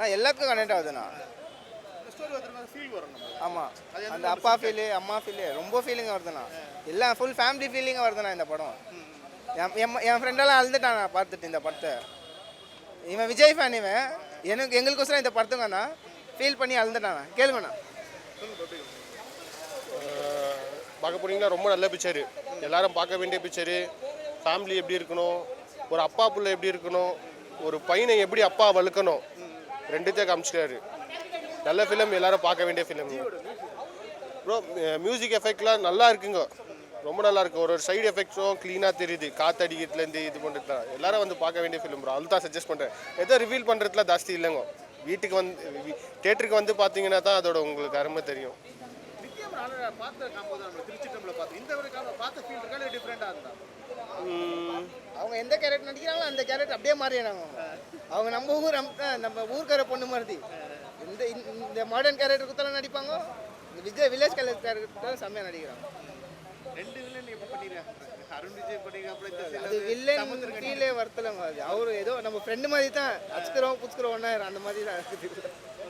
ஆ எல்லாத்துக்கும் கனெக்ட் ஆகுதுண்ணா ஆமாம் அந்த அப்பா ஃபீலு அம்மா ஃபீலு ரொம்ப ஃபீலிங்காக வருதுண்ணா. எல்லாம் ஃபுல் ஃபேமிலி ஃபீலிங்காக வருதுண்ணா இந்த படம். என் என் என் ஃப்ரெண்டெல்லாம் அழுதுட்டான் நான் பார்த்துட்டு இந்த படத்தை. இவன் விஜய் ஃபேன் இவன். எனக்கு எங்களுக்கோசரம் இந்த படத்துங்கண்ணா ஃபீல் பண்ணி அழுதுட்டாண்ணா கேளுங்கண்ணா பார்க்க போனீங்கன்னா ரொம்ப நல்ல பிக்சரு எல்லாரும் பார்க்க வேண்டிய பிக்சரு ஃபேமிலி எப்படி இருக்கணும்? ஒரு அப்பா புள்ள எப்படி இருக்கணும்? ஒரு பையனை எப்படி அப்பா வளர்க்கணும்? ரெண்டுத்தையும் காமிச்சிட்டாரு. நல்ல ஃபிலிம் எல்லாரும் பார்க்க வேண்டிய ஃபிலிம் ப்ரோ மியூசிக் எஃபெக்ட்லாம் நல்லா இருக்குங்க. ரொம்ப நல்லா இருக்கு. ஒரு ஒரு சைடு எஃபெக்ட்ஸும் க்ளீனாக தெரியுது. காத்தடிக்கிறதுலேருந்து இது பண்ணுறதுல எல்லாரும் வந்து பார்க்க வேண்டிய ஃபிலிம் ப்ரோ அதுதான் சஜஸ்ட் பண்ணுறேன் எதோ ரிவீல் பண்ணுறதுல ஜாஸ்தி இல்லைங்க. வீட்டுக்கு வந்து தேட்டருக்கு வந்து பார்த்தீங்கன்னா தான் அதோட உங்களுக்கு அருமை தெரியும். பார்த்த காம்போது நம்ம திருச்சி டம்ல பார்த்து. இந்த ஒரு பார்த்த ஃபீல் டிஃப்ரெண்டாக இருந்தா? எந்த கேரக்டர் நடிக்கிறாங்களோ அந்த கேரக்டர் அப்படியே மாறிடுறாங்க அவங்க. நம்ம ஊர் நம்ம- ஊர்க்கார பொண்ணு மாதிரி. இந்த இந்த மாடர்ன் கேரக்டர் குத்தலாம் நடிப்பாங்க? இந்த விஜய் வில்லேஜ் கலர் கேரக்டர் செம்மையாக நடிக்கிறாங்க. ரெண்டு வில்லன் எப்படி பண்ணிருக்காங்க அருண் விஜய் பண்ணிருக்காப்புல அது வில்லன் வருத்தலங்க அது அவரு ஏதோ நம்ம ஃப்ரெண்டு மாதிரி தான் அச்சுக்கிறோம் புச்சுக்கிறோம் ஒன்றா அந்த மாதிரி தான் இருக்குது.